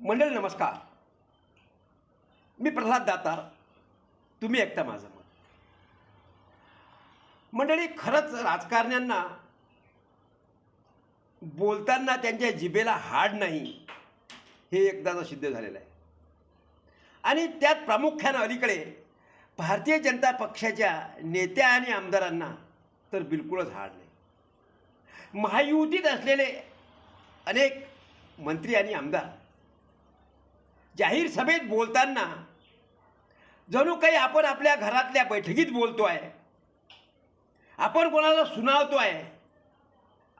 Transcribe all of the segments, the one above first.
मंडळी नमस्कार. मी प्रल्हाद दातार. तुम्ही ऐकता माझं मत. मंडळी खरंच राजकारण्यांना बोलताना त्यांच्या जिभेला हाड नाही हे एकदाचं सिद्ध झालेलं आहे. आणि त्यात प्रामुख्यानं अलीकडे भारतीय जनता पक्षाच्या नेत्या आणि आमदारांना तर बिलकुलच हाड नाही. महायुतीत असलेले अनेक मंत्री आणि आमदार जाहीर सभेत बोलताना जणू काही आपण आपल्या घरातल्या बैठकीत बोलतो आहे आपण कोणाला सुनावतो आहे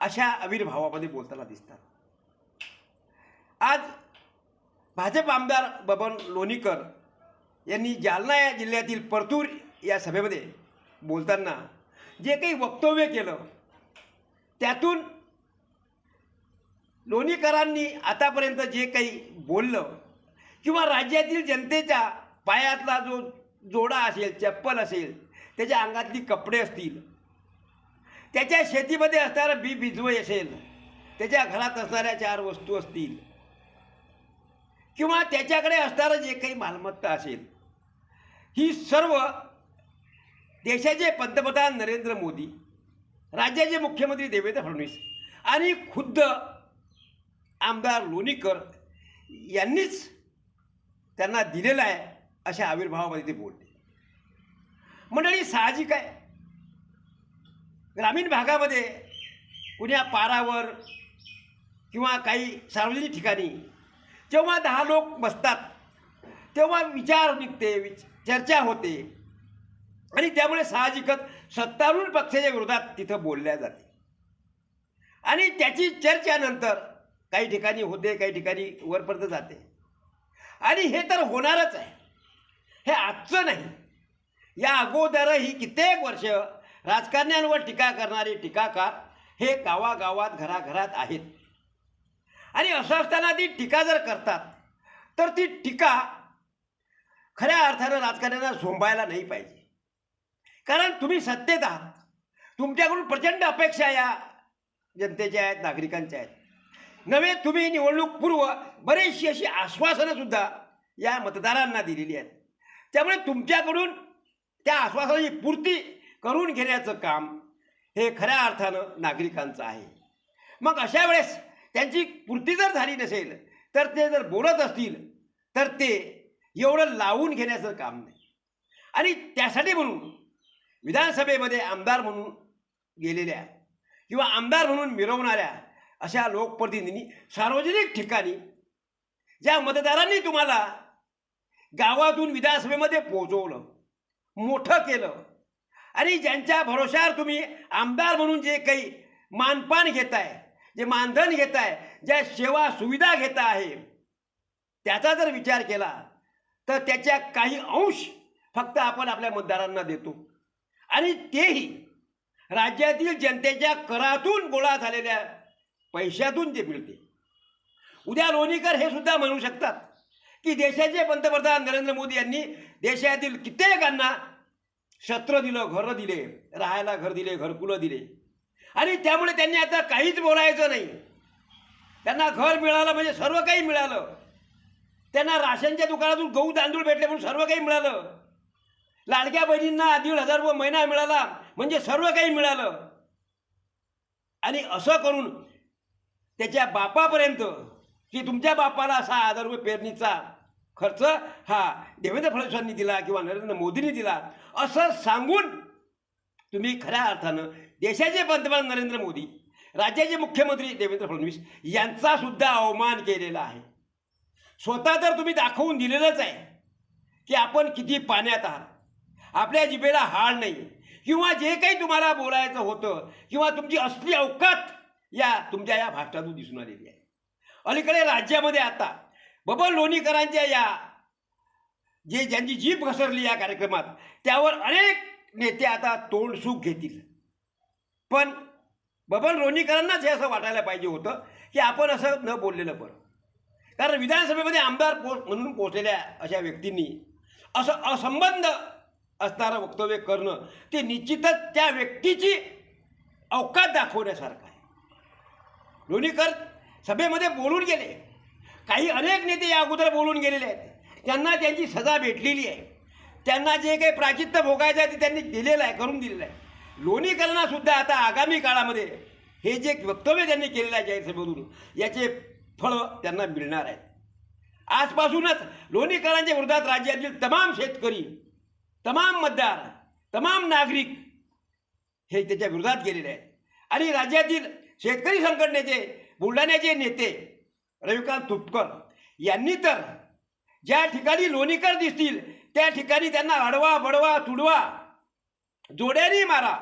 अशा आविर्भावामध्ये बोलताना दिसतात. आज भाजप आमदार बबन लोणीकर यांनी जालना या जिल्ह्यातील परतूर या सभेमध्ये बोलताना जे काही वक्तव्य केलं त्यातून लोणीकरांनी आतापर्यंत जे काही बोललं किंवा राज्यातील जनतेच्या पायातला जो जोडा असेल चप्पल असेल त्याच्या अंगातली कपडे असतील त्याच्या शेतीमध्ये असणारं बी बिजवय असेल त्याच्या घरात असणाऱ्या चार वस्तू असतील किंवा त्याच्याकडे असणारं जे काही मालमत्ता असेल ही सर्व देशाचे पंतप्रधान नरेंद्र मोदी राज्याचे मुख्यमंत्री देवेंद्र फडणवीस आणि खुद्द आमदार लोणीकर यांनीच त्यांना दिलेलं आहे अशा आविर्भावामध्ये ते बोलते मंडळी साहजिक आहे. ग्रामीण भागामध्ये कुण्या पारावर किंवा काही सार्वजनिक ठिकाणी जेव्हा दहा लोक बसतात तेव्हा विचार निघते विच चर्चा होते. आणि त्यामुळे साहजिकच सत्तारूढ पक्षाच्या विरोधात तिथं बोलल्या जाते. आणि त्याची चर्चा नंतर काही ठिकाणी होते काही ठिकाणी वरपर्यंत जाते. आणि हे तर होणारच आहे. हे आजचं नाही. या अगोदरही कित्येक वर्ष राजकारण्यांवर टीका करणारे टीकाकार हे गावागावात घराघरात आहेत. आणि असं असताना ती टीका जर करतात तर ती टीका खऱ्या अर्थानं राजकारण्यांना झोंबायला नाही पाहिजे. कारण तुम्ही सत्तेत आहात. तुमच्याकडून प्रचंड अपेक्षा या जनतेच्या आहेत नागरिकांच्या आहेत. नव्हे तुम्ही निवडणूकपूर्व बरीचशी अशी आश्वासनं सुद्धा या मतदारांना दिलेली आहेत. त्यामुळे तुमच्याकडून त्या आश्वासनाची पूर्ती करून घेण्याचं काम हे खऱ्या अर्थानं नागरिकांचं आहे. मग अशा वेळेस त्यांची पूर्ती जर झाली नसेल तर ते जर बोलत असतील तर ते एवढं लावून घेण्याचं काम नाही. आणि त्यासाठी म्हणून विधानसभेमध्ये आमदार म्हणून गेलेल्या किंवा आमदार म्हणून मिरवणाऱ्या अशा लोकप्रतिनिधींनी सार्वजनिक ठिकाणी ज्या मतदारांनी तुम्हाला गावातून विधानसभेमध्ये पोहोचवलं मोठं केलं आणि ज्यांच्या भरोशावर तुम्ही आमदार म्हणून जे काही मानपान घेत आहे जे मानधन घेत आहे ज्या सेवा सुविधा घेत आहे त्याचा जर विचार केला तर त्याच्या काही अंश फक्त आपण आपल्या मतदारांना देतो. आणि तेही राज्यातील जनतेच्या करातून गोळा झालेल्या पैशातून ते मिळते. उद्या लोणीकर हे सुद्धा म्हणू शकतात की देशाचे पंतप्रधान नरेंद्र मोदी यांनी देशातील कित्येकांना शस्त्र दिलं घरं दिले राहायला घर दिले घरकुलं दिले. आणि त्यामुळे त्यांनी आता काहीच बोलायचं नाही. त्यांना घर मिळालं म्हणजे सर्व काही मिळालं. त्यांना राशनच्या दुकानातून गहू तांदूळ भेटले म्हणून सर्व काही मिळालं. लाडक्या बहिणींना दीड हजार रुपये महिना मिळाला म्हणजे सर्व काही मिळालं. आणि असं करून त्याच्या बापापर्यंत की तुमच्या बापाला सहा हजार रुपये पेरणीचा खर्च हा देवेंद्र फडणवीसांनी दिला किंवा नरेंद्र मोदींनी दिला असं सांगून तुम्ही खऱ्या अर्थानं देशाचे पंतप्रधान नरेंद्र मोदी राज्याचे मुख्यमंत्री देवेंद्र फडणवीस यांचा सुद्धा अवमान केलेला आहे. स्वतः तर तुम्ही दाखवून दिलेलंच आहे की आपण किती पाण्यात आहात. आपल्या जिभेला हाड नाही. किंवा जे काही तुम्हाला बोलायचं होतं किंवा तुमची असली अवकात या तुमच्या या भाषणातून दिसून आलेली आहे. अलीकडे राज्यामध्ये आता बबन लोणीकरांच्या या जे ज्यांची जीभ घसरली या कार्यक्रमात त्यावर अनेक नेते आता तोंडसूक घेतील. पण बबन लोणीकरांनाच हे असं वाटायला पाहिजे होतं की आपण असं न बोललेलं बरं. कारण विधानसभेमध्ये आमदार पो म्हणून पोचलेल्या अशा व्यक्तींनी असं असंबंध असणारं वक्तव्य करणं ते निश्चितच त्या व्यक्तीची अवकात दाखवण्यासारखं लोणीकर सभेमध्ये बोलून गेले. काही अनेक नेते या अगोदर बोलून गेलेले आहेत. त्यांना त्यांची सजा भेटलेली आहे. त्यांना जे काही प्राचित्य भोगायचं आहे ते त्यांनी दिलेलं आहे करून दिलेलं आहे. लोणीकरांनासुद्धा आता आगामी काळामध्ये हे जे वक्तव्य त्यांनी केलेलं आहे जाहीर सभेमधून याचे फळं त्यांना मिळणार आहेत आजपासूनच लोणीकरांच्या विरोधात राज्यातील तमाम शेतकरी तमाम मतदार तमाम नागरिक हे त्याच्या विरोधात गेलेले आहेत. आणि राज्यातील शेतकरी संघटनेचे बुलढाण्याचे नेते रविकांत तुपकर यांनी तर ज्या ठिकाणी लोणीकर दिसतील त्या ठिकाणी त्यांना अडवा बडवा तुडवा जोड्यानी मारा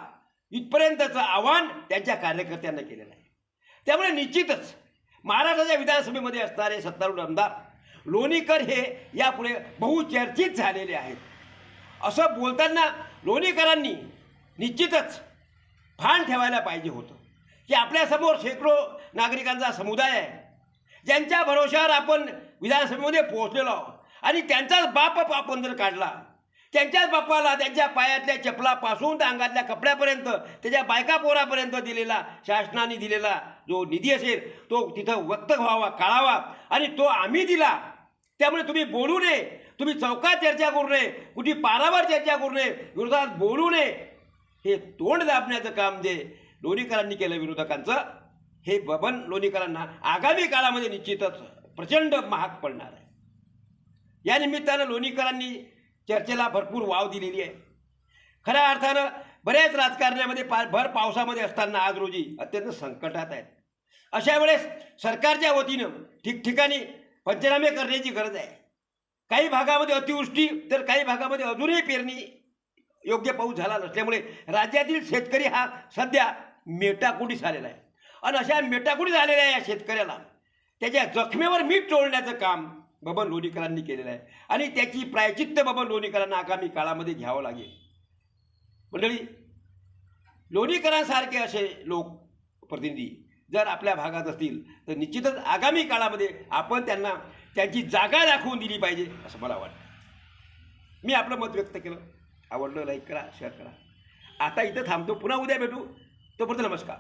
इथपर्यंतचं आव्हान त्यांच्या कार्यकर्त्यांना केलेलं आहे. त्यामुळे निश्चितच महाराष्ट्राच्या विधानसभेमध्ये असणारे सत्तारूढ आमदार लोणीकर हे यापुढे बहुचर्चित झालेले आहेत. असं बोलताना लोणीकरांनी निश्चितच भान ठेवायला पाहिजे होतं. की आपल्यासमोर शेकडो नागरिकांचा समुदाय आहे. ज्यांच्या भरोशावर आपण विधानसभेमध्ये पोहोचलेलो आहोत. आणि त्यांचाच बाप आपण जर काढला त्यांच्याच बापाला त्यांच्या पायातल्या चपलापासून त्या अंगातल्या कपड्यापर्यंत त्याच्या बायका पोरापर्यंत दिलेला शासनाने दिलेला जो निधी असेल तो तिथं व्यक्त व्हावा काढावा. आणि तो आम्ही दिला. त्यामुळे तुम्ही बोलू नये. तुम्ही चौकात चर्चा करू नये. कुठे पारावर चर्चा करू नये. विरोधात बोलू नये. हे तोंड दाबण्याचं काम जे लोणीकरांनी केलं विरोधकांचं हे बबन लोणीकरांना आगामी काळामध्ये निश्चितच प्रचंड महाग पडणार आहे. या निमित्तानं लोणीकरांनी चर्चेला भरपूर वाव दिलेली आहे. खऱ्या अर्थानं बऱ्याच राजकारण्यामध्ये पा भर पावसामध्ये असताना आज रोजी अत्यंत संकटात आहेत. अशा वेळेस सरकारच्या वतीनं ठिकठिकाणी पंचनामे करण्याची गरज आहे. काही भागामध्ये अतिवृष्टी तर काही भागामध्ये अजूनही पेरणी योग्य पाऊस झाला नसल्यामुळे राज्यातील शेतकरी हा सध्या मेटाकुटी झालेला आहे. आणि अशा मेटाकुटी झालेल्या आहे या शेतकऱ्याला त्याच्या जखमेवर मीठ चोळण्याचं काम बबन लोणीकरांनी केलेलं आहे. आणि त्याची प्रायचित्त बबन लोणीकरांना आगामी काळामध्ये घ्यावं लागेल. मंडळी लोणीकरांसारखे असे लोक प्रतिनिधी जर आपल्या भागात असतील तर निश्चितच आगामी काळामध्ये आपण त्यांना त्यांची जागा दाखवून दिली पाहिजे असं मला वाटतं. मी आपलं मत व्यक्त केलं. आवडलं लाईक करा शेअर करा. आता इथं थांबतो. पुन्हा उद्या भेटू. तोपर्यंत नमस्कार